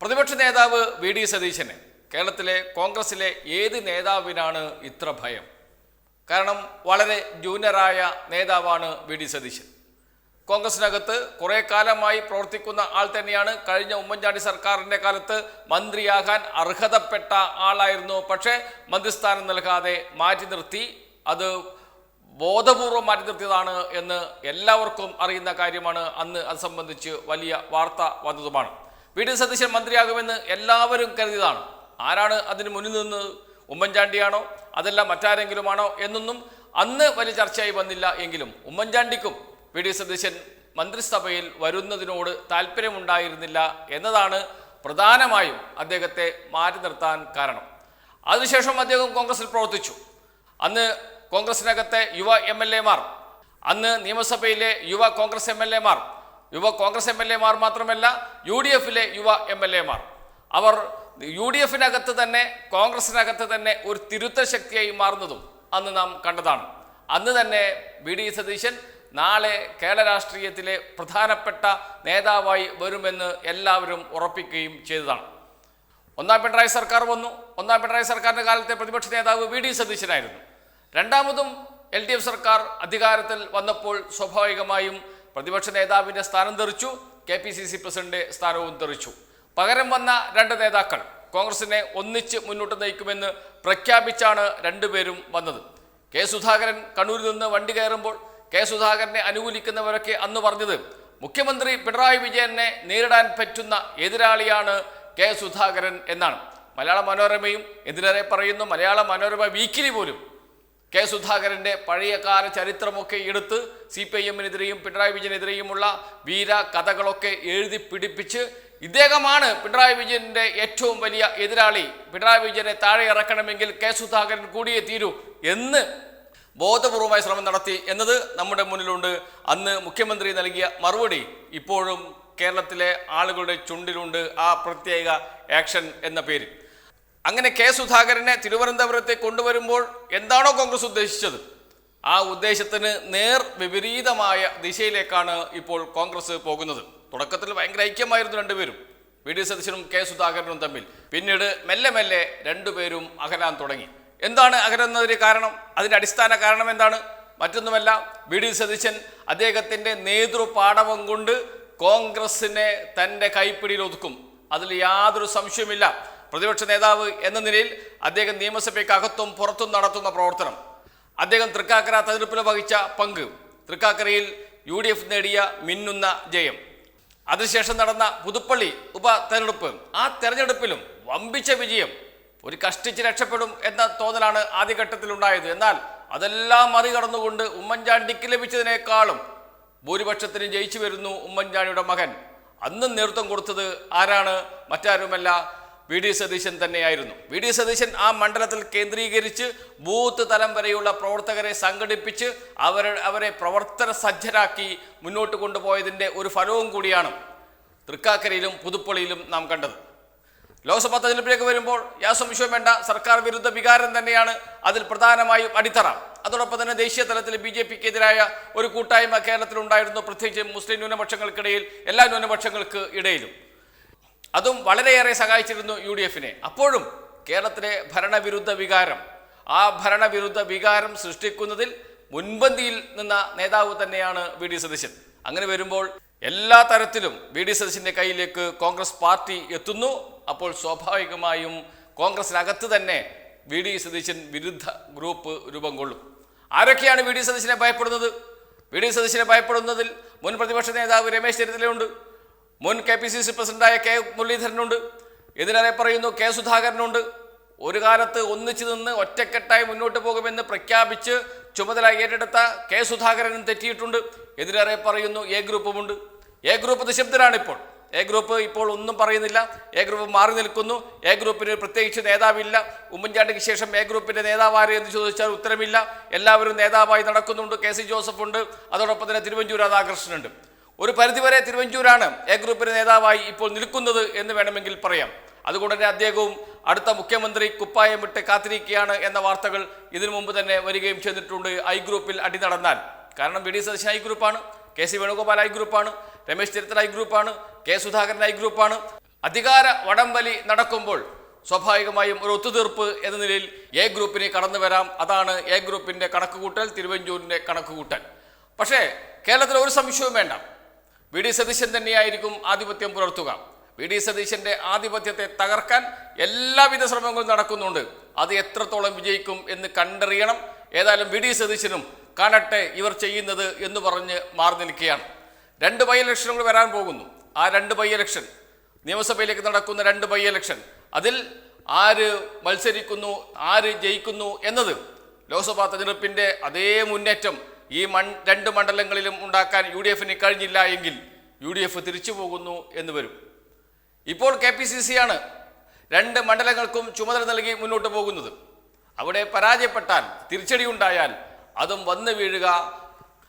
പ്രതിപക്ഷ നേതാവ് V D സതീശന് കേരളത്തിലെ കോൺഗ്രസിലെ ഏത് നേതാവിനാണ് ഇത്ര ഭയം? കാരണം വളരെ ജൂനിയറായ നേതാവാണ് വി ഡി സതീശൻ. കോൺഗ്രസിനകത്ത് കുറെ കാലമായി പ്രവർത്തിക്കുന്ന ആൾ തന്നെയാണ് കഴിഞ്ഞ ഉമ്മൻചാണ്ടി സർക്കാരിന്റെ കാലത്ത് മന്ത്രിയാകാൻ അർഹതപ്പെട്ട ആളായിരുന്നു. പക്ഷേ മന്ത്രിസ്ഥാനം നൽകാതെ മാറ്റി നിർത്തി. അത് ബോധപൂർവം മാറ്റി നിർത്തിയതാണ് എന്ന് എല്ലാവർക്കും അറിയുന്ന കാര്യമാണ്. അന്ന് അത് സംബന്ധിച്ച് വലിയ വാർത്ത വന്നതുമാണ്. വി ഡി സതീശൻ മന്ത്രിയാകുമെന്ന് എല്ലാവരും കരുതിയതാണ്. ആരാണ് അതിന് മുന്നിൽ നിന്ന് ഉമ്മൻചാണ്ടിയാണോ അതല്ല മറ്റാരെങ്കിലുമാണോ എന്നൊന്നും അന്ന് വലിയ ചർച്ചയായി വന്നില്ല എങ്കിലും ഉമ്മൻചാണ്ടിക്കും വി ഡി സതീശൻ മന്ത്രിസഭയിൽ വരുന്നതിനോട് താല്പര്യമുണ്ടായിരുന്നില്ല എന്നതാണ് പ്രധാനമായും അദ്ദേഹത്തെ മാറ്റി നിർത്താൻ കാരണം. അതിനുശേഷം അദ്ദേഹം കോൺഗ്രസിൽ പ്രവർത്തിച്ചു. അന്ന് കോൺഗ്രസിനകത്തെ യുവ എം എൽ എമാർ അന്ന് നിയമസഭയിലെ യുവ കോൺഗ്രസ് എം എൽ എമാർ യുവ കോൺഗ്രസ് എം എൽ എമാർ മാത്രമല്ല യു ഡി എഫിലെ യുവ എം എൽ എമാർ അവർ യു ഡി എഫിനകത്ത് തന്നെ കോൺഗ്രസിനകത്ത് തന്നെ ഒരു തിരുത്തൽ ശക്തിയായി മാറുന്നതും അന്ന് നാം കണ്ടതാണ്. അന്ന് തന്നെ വി ഡി സതീശൻ നാളെ കേരള രാഷ്ട്രീയത്തിലെ പ്രധാനപ്പെട്ട നേതാവായി വരുമെന്ന് എല്ലാവരും ഉറപ്പിക്കുകയും ചെയ്തതാണ്. ഒന്നാം പിണറായി സർക്കാർ വന്നു. ഒന്നാം പിണറായി സർക്കാരിന്റെ കാലത്തെ പ്രതിപക്ഷ നേതാവ് വി ഡി സതീശനായിരുന്നു. രണ്ടാമതും എൽ ഡി എഫ് സർക്കാർ അധികാരത്തിൽ വന്നപ്പോൾ സ്വാഭാവികമായും പ്രതിപക്ഷ നേതാവിന്റെ സ്ഥാനം തെറിച്ചു K P C C president സ്ഥാനവും തെറിച്ചു. പകരം വന്ന രണ്ട് നേതാക്കൾ കോൺഗ്രസിനെ ഒന്നിച്ച് മുന്നോട്ട് നയിക്കുമെന്ന് പ്രഖ്യാപിച്ചാണ് രണ്ടുപേരും വന്നത്. കെ സുധാകരൻ കണ്ണൂരിൽ നിന്ന് വണ്ടി കയറുമ്പോൾ കെ സുധാകരനെ അനുകൂലിക്കുന്നവരൊക്കെ അന്ന് പറഞ്ഞത് മുഖ്യമന്ത്രി പിണറായി വിജയനെ നേരിടാൻ പറ്റുന്ന എതിരാളിയാണ് കെ സുധാകരൻ എന്നാണ്. മലയാള മനോരമയും എന്തിനേറെ പറയുന്നു? മലയാള മനോരമ വീക്കിലി പോലും കെ സുധാകരന്റെ പഴയകാല ചരിത്രമൊക്കെ എടുത്ത് സി പി ഐ എമ്മിനെതിരെയും പിണറായി വിജയനെതിരെയുമുള്ള വീര കഥകളൊക്കെ എഴുതി പിടിപ്പിച്ച് ഇദ്ദേഹമാണ് പിണറായി വിജയന്റെ ഏറ്റവും വലിയ എതിരാളി. പിണറായി വിജയനെ താഴെ ഇറക്കണമെങ്കിൽ കെ സുധാകരൻ കൂടിയേ തീരൂ എന്ന് ബോധപൂർവമായ ശ്രമം നടത്തി എന്നത് നമ്മുടെ മുന്നിലുണ്ട്. അന്ന് മുഖ്യമന്ത്രി നൽകിയ മറുപടി ഇപ്പോഴും കേരളത്തിലെ ആളുകളുടെ ചുണ്ടിലുണ്ട് ആ പ്രത്യേക ആക്ഷൻ എന്ന പേര് അങ്ങനെ കെ സുധാകരനെ തിരുവനന്തപുരത്തെ കൊണ്ടുവരുമ്പോൾ എന്താണോ കോൺഗ്രസ് ഉദ്ദേശിച്ചത്? ആ ഉദ്ദേശത്തിന് നേർ വിപരീതമായ ദിശയിലേക്കാണ് ഇപ്പോൾ കോൺഗ്രസ് പോകുന്നത്. തുടക്കത്തിൽ ഭയങ്കര ഐക്യമായിരുന്നു രണ്ടുപേരും. വി ഡി സതീശനും കെ സുധാകരനും തമ്മിൽ. പിന്നീട് മെല്ലെ മെല്ലെ രണ്ടുപേരും അകലാൻ തുടങ്ങി. എന്താണ് അകലുന്നതിന് കാരണം? അതിന്റെ അടിസ്ഥാന കാരണം എന്താണ്? മറ്റൊന്നുമല്ല വി ഡി സതീശൻ അദ്ദേഹത്തിന്റെ നേതൃപാടവം കൊണ്ട് കോൺഗ്രസിനെ തന്റെ കൈപ്പിടിയിൽ ഒതുക്കും. അതിൽ യാതൊരു സംശയവുമില്ല. പ്രതിപക്ഷ നേതാവ് എന്ന നിലയിൽ അദ്ദേഹം നിയമസഭയ്ക്ക് അകത്തും പുറത്തും നടത്തുന്ന പ്രവർത്തനം. അദ്ദേഹം തൃക്കാക്കര തെരഞ്ഞെടുപ്പിൽ വഹിച്ച പങ്ക്. തൃക്കാക്കരയിൽ യു ഡി എഫ് നേടിയ മിന്നുന്ന ജയം. അതിനുശേഷം നടന്ന പുതുപ്പള്ളി ഉപ തെരഞ്ഞെടുപ്പ് ആ തെരഞ്ഞെടുപ്പിലും വമ്പിച്ച വിജയം. ഒരു കഷ്ടിച്ച് രക്ഷപ്പെടും എന്ന തോന്നലാണ് ആദ്യഘട്ടത്തിൽ ഉണ്ടായത് എന്നാൽ അതെല്ലാം മറികടന്നുകൊണ്ട് ഉമ്മൻചാണ്ടിക്ക് ലഭിച്ചതിനേക്കാളും ഭൂരിപക്ഷത്തിന് ജയിച്ചു വരുന്നു ഉമ്മൻചാണ്ടിയുടെ മകൻ. അന്ന് നേതൃത്വം കൊടുത്തത് ആരാണ്? മറ്റാരുമല്ല വി ഡി സതീശൻ തന്നെയായിരുന്നു. വി ഡി സതീശൻ ആ മണ്ഡലത്തിൽ കേന്ദ്രീകരിച്ച് ബൂത്ത് തലം വരെയുള്ള പ്രവർത്തകരെ സംഘടിപ്പിച്ച് അവരെ അവരെ പ്രവർത്തന സജ്ജരാക്കി മുന്നോട്ട് കൊണ്ടുപോയതിന്റെ ഒരു ഫലവും കൂടിയാണ് തൃക്കാക്കരയിലും പുതുപ്പള്ളിയിലും നാം കണ്ടത്. ലോക്സഭാ തെരഞ്ഞെടുപ്പിലേക്ക് വരുമ്പോൾ യാ സംശയം വേണ്ട. സർക്കാർ വിരുദ്ധ വികാരം തന്നെയാണ് അതിൽ പ്രധാനമായും അടിത്തറ. അതോടൊപ്പം തന്നെ ദേശീയ തലത്തിൽ ബി ജെ പിക്ക് എതിരായ ഒരു കൂട്ടായ്മ കേരളത്തിലുണ്ടായിരുന്നു. പ്രത്യേകിച്ച് മുസ്ലിം ന്യൂനപക്ഷങ്ങൾക്കിടയിൽ എല്ലാ ന്യൂനപക്ഷങ്ങൾക്ക് ഇടയിലും. അതും വളരെയേറെ സഹായിച്ചിരുന്നു യു ഡി എഫിനെ അപ്പോഴും കേരളത്തിലെ ഭരണവിരുദ്ധ വികാരം ആ ഭരണവിരുദ്ധ വികാരം സൃഷ്ടിക്കുന്നതിൽ മുൻപന്തിയിൽ നിന്ന നേതാവ് തന്നെയാണ് വി ഡി സതീശൻ. അങ്ങനെ വരുമ്പോൾ എല്ലാ തരത്തിലും വി ഡി സതീശന്റെ കയ്യിലേക്ക് കോൺഗ്രസ് പാർട്ടി എത്തുന്നു. അപ്പോൾ സ്വാഭാവികമായും കോൺഗ്രസിനകത്ത് തന്നെ വി ഡി സതീശൻ വിരുദ്ധ ഗ്രൂപ്പ് രൂപം കൊള്ളും. ആരൊക്കെയാണ് വി ഡി സതീശനെ ഭയപ്പെടുന്നത്? വി ഡി സതീശനെ ഭയപ്പെടുന്നതിൽ മുൻ പ്രതിപക്ഷ നേതാവ് രമേശ് ചെന്നിത്തലയുണ്ട്. മുൻ കെ പി സി സി പ്രസിഡന്റായ കെ മുരളീധരനുണ്ട്. എതിരെ പറയുന്നു കെ സുധാകരനുണ്ട്. ഒരു കാലത്ത് ഒന്നിച്ചു നിന്ന് ഒറ്റക്കെട്ടായി മുന്നോട്ട് പോകുമെന്ന് പ്രഖ്യാപിച്ച് ചുമതല ഏറ്റെടുത്ത കെ സുധാകരനും തെറ്റിയിട്ടുണ്ട്. എതിരേറെ പറയുന്നു എ ഗ്രൂപ്പുമുണ്ട്. എ ഗ്രൂപ്പ് നിശബ്ദരാണ് ഇപ്പോൾ എ ഗ്രൂപ്പ് ഇപ്പോൾ ഒന്നും പറയുന്നില്ല. എ ഗ്രൂപ്പ് മാറി നിൽക്കുന്നു. എ ഗ്രൂപ്പിന് പ്രത്യേകിച്ച് നേതാവില്ല. ഉമ്മൻചാണ്ടിക്ക് ശേഷം എ ഗ്രൂപ്പിന്റെ നേതാവാരെ എന്ന് ചോദിച്ചാൽ ഉത്തരമില്ല. എല്ലാവരും നേതാവായി നടക്കുന്നുണ്ട്. കെ സി ജോസഫ് ഉണ്ട് അതോടൊപ്പം തന്നെ തിരുവഞ്ചൂർ രാധാകൃഷ്ണനുണ്ട്. ഒരു പരിധിവരെ തിരുവഞ്ചൂരാണ് എ ഗ്രൂപ്പിന്റെ നേതാവായി ഇപ്പോൾ നിൽക്കുന്നത് എന്ന് വേണമെങ്കിൽ പറയാം. അതുകൊണ്ട് തന്നെ അദ്ദേഹവും അടുത്ത മുഖ്യമന്ത്രി കുപ്പായം വിട്ട് കാത്തിരിക്കുകയാണ് എന്ന വാർത്തകൾ ഇതിനു മുമ്പ് തന്നെ വരികയും ചെയ്തിട്ടുണ്ട് ഐ ഗ്രൂപ്പിൽ അടി നടന്നാൽ. കാരണം വി ഡി സതീശൻ ഐ ഗ്രൂപ്പാണ് കെ സി വേണുഗോപാൽ ഐ ഗ്രൂപ്പാണ് രമേശ് ചെന്നിത്തല ഐ ഗ്രൂപ്പാണ് കെ സുധാകരൻ ഐ ഗ്രൂപ്പാണ്. അധികാര വടംവലി നടക്കുമ്പോൾ സ്വാഭാവികമായും ഒരു ഒത്തുതീർപ്പ് എന്ന നിലയിൽ എ ഗ്രൂപ്പിനെ കടന്നു വരാം. അതാണ് എ ഗ്രൂപ്പിന്റെ കണക്കുകൂട്ടൽ തിരുവഞ്ചൂരിന്റെ കണക്കുകൂട്ടൽ. പക്ഷേ കേരളത്തിൽ ഒരു സംശയവും വേണ്ട. വി ഡി സതീശൻ തന്നെയായിരിക്കും ആധിപത്യം പുലർത്തുക. വി ഡി സതീശന്റെ ആധിപത്യത്തെ തകർക്കാൻ എല്ലാവിധ ശ്രമങ്ങളും നടക്കുന്നുണ്ട്. അത് എത്രത്തോളം വിജയിക്കും എന്ന് കണ്ടറിയണം. ഏതായാലും വി ഡി സതീശനും കാണട്ടെ ഇവർ ചെയ്യുന്നത് എന്ന് പറഞ്ഞ് മാറി നിൽക്കുകയാണ്. രണ്ട് ബൈ ഇലക്ഷനുകൾ വരാൻ പോകുന്നു. ആ രണ്ട് ബൈ ഇലക്ഷൻ നിയമസഭയിലേക്ക് നടക്കുന്ന രണ്ട് ബൈ ഇലക്ഷൻ അതിൽ ആര് മത്സരിക്കുന്നു ആര് ജയിക്കുന്നു എന്നത് ലോക്സഭാ തെരഞ്ഞെടുപ്പിന്റെ അതേ മുന്നേറ്റം ഈ മൺ രണ്ട് മണ്ഡലങ്ങളിലും ഉണ്ടാക്കാൻ യു ഡി എഫിന് കഴിഞ്ഞില്ല എങ്കിൽ യു ഡി എഫ് തിരിച്ചു പോകുന്നു എന്ന് വരും. ഇപ്പോൾ കെ പി സി സി ആണ് രണ്ട് മണ്ഡലങ്ങൾക്കും ചുമതല നൽകി മുന്നോട്ട് പോകുന്നത്. അവിടെ പരാജയപ്പെട്ടാൽ തിരിച്ചടി ഉണ്ടായാൽ അതും വന്നു വീഴുക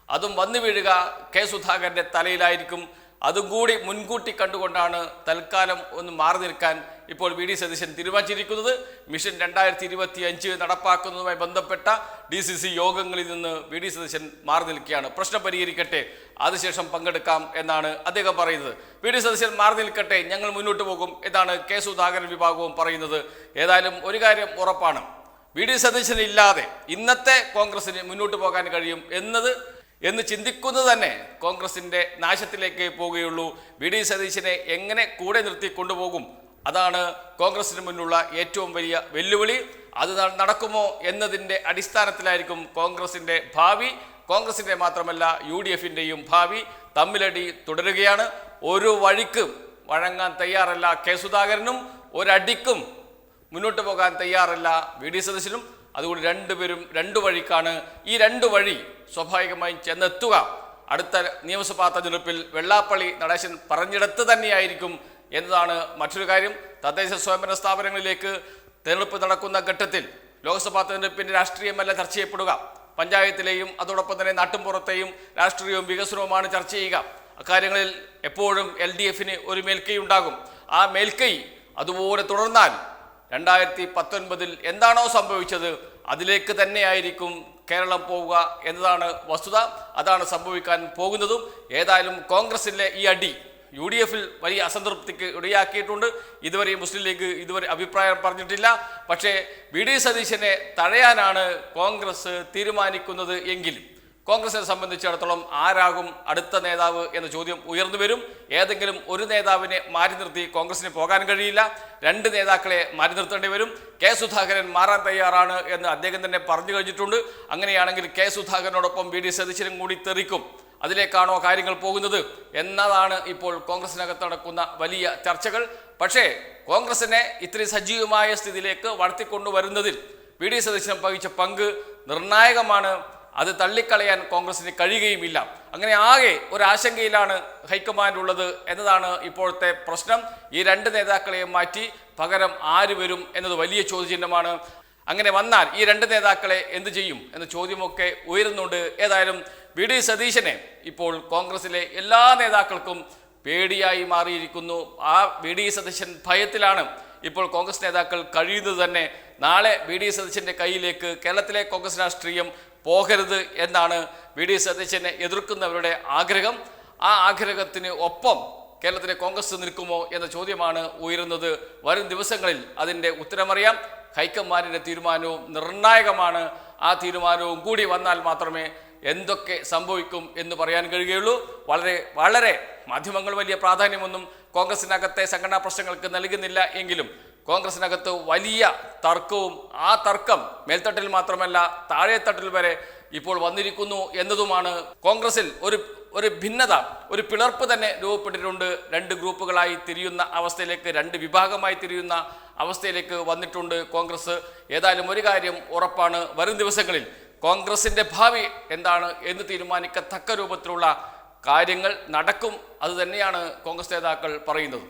അതും വന്നു വീഴുക കെ സുധാകരന്റെ തലയിലായിരിക്കും അതും കൂടി മുൻകൂട്ടി കണ്ടുകൊണ്ടാണ് തൽക്കാലം ഒന്ന് മാറി നിൽക്കാൻ ഇപ്പോൾ വി ഡി സതീശൻ തീരുമാനിച്ചിരിക്കുന്നത്. മിഷൻ രണ്ടായിരത്തി ഇരുപത്തി അഞ്ച് നടപ്പാക്കുന്നതുമായി ബന്ധപ്പെട്ട ഡി സി സി യോഗങ്ങളിൽ നിന്ന് വി ഡി സതീശൻ മാറി നിൽക്കുകയാണ്. പ്രശ്നം പരിഹരിക്കട്ടെ അതിനുശേഷം പങ്കെടുക്കാം എന്നാണ് അദ്ദേഹം പറയുന്നത്. വി ഡി സതീശൻ മാറി നിൽക്കട്ടെ ഞങ്ങൾ മുന്നോട്ട് പോകും എന്നാണ് കെ സുധാകരൻ വിഭാഗവും പറയുന്നത്. ഏതായാലും ഒരു കാര്യം ഉറപ്പാണ്. വി ഡി സതീശൻ ഇല്ലാതെ ഇന്നത്തെ കോൺഗ്രസിന് മുന്നോട്ട് പോകാൻ കഴിയും എന്നത് എന്ന് ചിന്തിക്കുന്നത് തന്നെ കോൺഗ്രസിന്റെ നാശത്തിലേക്ക് പോവുകയുള്ളൂ. വി. ഡി. സതീശനെ എങ്ങനെ കൂടെ നിർത്തി കൊണ്ടുപോകും? അതാണ് കോൺഗ്രസിന് മുന്നിലുള്ള ഏറ്റവും വലിയ വെല്ലുവിളി. അത് നടക്കുമോ എന്നതിന്റെ അടിസ്ഥാനത്തിലായിരിക്കും കോൺഗ്രസിന്റെ ഭാവി. കോൺഗ്രസിന്റെ മാത്രമല്ല യു ഡി എഫിന്റെയും ഭാവി. തമ്മിലടി തുടരുകയാണ്. ഒരു വഴിക്ക് വഴങ്ങാൻ തയ്യാറല്ല കെ സുധാകരനും ഒരടിക്കും മുന്നോട്ട് പോകാൻ തയ്യാറല്ല വി. ഡി. സതീശനും. അതുകൊണ്ട് രണ്ടുപേരും രണ്ടു വഴിക്കാണ് ഈ രണ്ടു വഴി സ്വാഭാവികമായും ചെന്നെത്തുക. അടുത്ത നിയമസഭാ തെരഞ്ഞെടുപ്പിൽ വെള്ളാപ്പള്ളി നടേശൻ പറഞ്ഞിടത്ത് തന്നെയായിരിക്കും എന്നതാണ് മറ്റൊരു കാര്യം. തദ്ദേശ സ്വയംഭരണ സ്ഥാപനങ്ങളിലേക്ക് തെരഞ്ഞെടുപ്പ് നടക്കുന്ന ഘട്ടത്തിൽ ലോക്സഭാ തെരഞ്ഞെടുപ്പിന്റെ രാഷ്ട്രീയമല്ല ചർച്ച ചെയ്യപ്പെടുക. പഞ്ചായത്തിലെയും അതോടൊപ്പം തന്നെ നാട്ടുംപുറത്തെയും രാഷ്ട്രീയവും വികസനവുമാണ് ചർച്ച ചെയ്യുക. അക്കാര്യങ്ങളിൽ എപ്പോഴും എൽ ഡി എഫിന് ഒരു മേൽക്കൈ ഉണ്ടാകും. ആ മേൽക്കൈ അതുപോലെ തുടർന്നാൽ രണ്ടായിരത്തി പത്തൊൻപതിൽ എന്താണോ സംഭവിച്ചത് അതിലേക്ക് തന്നെയായിരിക്കും കേരളം പോവുക എന്നതാണ് വസ്തുത. അതാണ് സംഭവിക്കാൻ പോകുന്നതും. ഏതായാലും കോൺഗ്രസിലെ ഈ അടി യു ഡി എഫിൽ വലിയ അസംതൃപ്തിക്ക് ഇടയാക്കിയിട്ടുണ്ട്. ഇതുവരെ മുസ്ലിം ലീഗ് ഇതുവരെ അഭിപ്രായം പറഞ്ഞിട്ടില്ല. പക്ഷേ വി ഡി സതീശനെ തഴയാനാണ് കോൺഗ്രസ് തീരുമാനിക്കുന്നത് എങ്കിലും കോൺഗ്രസിനെ സംബന്ധിച്ചിടത്തോളം ആരാകും അടുത്ത നേതാവ് എന്ന ചോദ്യം ഉയർന്നു വരും. ഏതെങ്കിലും ഒരു നേതാവിനെ മാറ്റി നിർത്തി കോൺഗ്രസിന് പോകാൻ കഴിയില്ല. രണ്ട് നേതാക്കളെ മാറ്റി നിർത്തേണ്ടി വരും. കെ സുധാകരൻ മാറാൻ തയ്യാറാണ് എന്ന് അദ്ദേഹം തന്നെ പറഞ്ഞു കഴിഞ്ഞിട്ടുണ്ട്. അങ്ങനെയാണെങ്കിൽ കെ സുധാകരനോടൊപ്പം വി ഡി സതീശനും കൂടി തെറിക്കും. അതിലേക്കാണോ കാര്യങ്ങൾ പോകുന്നത്? എന്നതാണ് ഇപ്പോൾ കോൺഗ്രസിനകത്ത് നടക്കുന്ന വലിയ ചർച്ചകൾ. പക്ഷേ കോൺഗ്രസിനെ ഇത്രയും സജീവമായ സ്ഥിതിയിലേക്ക് വളർത്തിക്കൊണ്ടുവരുന്നതിൽ വി ഡി സതീശനം വഹിച്ച പങ്ക് നിർണായകമാണ്. അത് തള്ളിക്കളയാൻ കോൺഗ്രസിന് കഴിയുകയുമില്ല. അങ്ങനെ ആകെ ഒരു ആശങ്കയിലാണ് ഹൈക്കമാൻഡ് ഉള്ളത് എന്നതാണ് ഇപ്പോഴത്തെ പ്രശ്നം. ഈ രണ്ട് നേതാക്കളെയും മാറ്റി പകരം ആര് വരും എന്നത് വലിയ ചോദ്യചിഹ്നമാണ്. അങ്ങനെ വന്നാൽ ഈ രണ്ട് നേതാക്കളെ എന്ത് ചെയ്യും എന്ന ചോദ്യമൊക്കെ ഉയരുന്നുണ്ട്. ഏതായാലും വി ഡി സതീശനെ ഇപ്പോൾ കോൺഗ്രസിലെ എല്ലാ നേതാക്കൾക്കും പേടിയായി മാറിയിരിക്കുന്നു. ആ വി ഡി സതീശൻ ഭയത്തിലാണ് ഇപ്പോൾ കോൺഗ്രസ് നേതാക്കൾ കഴിയുന്നത് തന്നെ. നാളെ വി ഡി സതീശന്റെ കയ്യിലേക്ക് കേരളത്തിലെ കോൺഗ്രസ് രാഷ്ട്രീയം പോകരുത് എന്നാണ് വി ഡി സതീശനെ എതിർക്കുന്നവരുടെ ആഗ്രഹം. ആ ആഗ്രഹത്തിന് ഒപ്പം കേരളത്തിലെ കോൺഗ്രസ് നിൽക്കുമോ എന്ന ചോദ്യമാണ് ഉയരുന്നത്. വരും ദിവസങ്ങളിൽ അതിന്റെ ഉത്തരമറിയാം. ഹൈക്കമാൻഡിന്റെ തീരുമാനവും നിർണായകമാണ്. ആ തീരുമാനവും കൂടി വന്നാൽ മാത്രമേ എന്തൊക്കെ സംഭവിക്കും എന്ന് പറയാൻ കഴിയുകയുള്ളൂ. വളരെ വളരെ മാധ്യമങ്ങൾ വലിയ പ്രാധാന്യമൊന്നും കോൺഗ്രസിനകത്തെ സംഘടനാ പ്രശ്നങ്ങൾക്ക് നൽകുന്നില്ല എങ്കിലും കോൺഗ്രസിനകത്ത് വലിയ തർക്കവും ആ തർക്കം മേൽത്തട്ടിൽ മാത്രമല്ല താഴെത്തട്ടിൽ വരെ ഇപ്പോൾ വന്നിരിക്കുന്നു എന്നതുമാണ് കോൺഗ്രസിൽ ഒരു ഒരു ഭിന്നത ഒരു പിളർപ്പ് തന്നെ രൂപപ്പെട്ടിട്ടുണ്ട്. രണ്ട് ഗ്രൂപ്പുകളായി തിരിയുന്ന അവസ്ഥയിലേക്ക് രണ്ട് വിഭാഗമായി തിരിയുന്ന അവസ്ഥയിലേക്ക് വന്നിട്ടുണ്ട് കോൺഗ്രസ്. ഏതായാലും ഒരു കാര്യം ഉറപ്പാണ് വരും ദിവസങ്ങളിൽ കോൺഗ്രസിന്റെ ഭാവി എന്താണ് എന്ന് തീരുമാനിക്കത്തക്ക രൂപത്തിലുള്ള കാര്യങ്ങൾ നടക്കും. അതുതന്നെയാണ് കോൺഗ്രസ് നേതാക്കൾ പറയുന്നത്.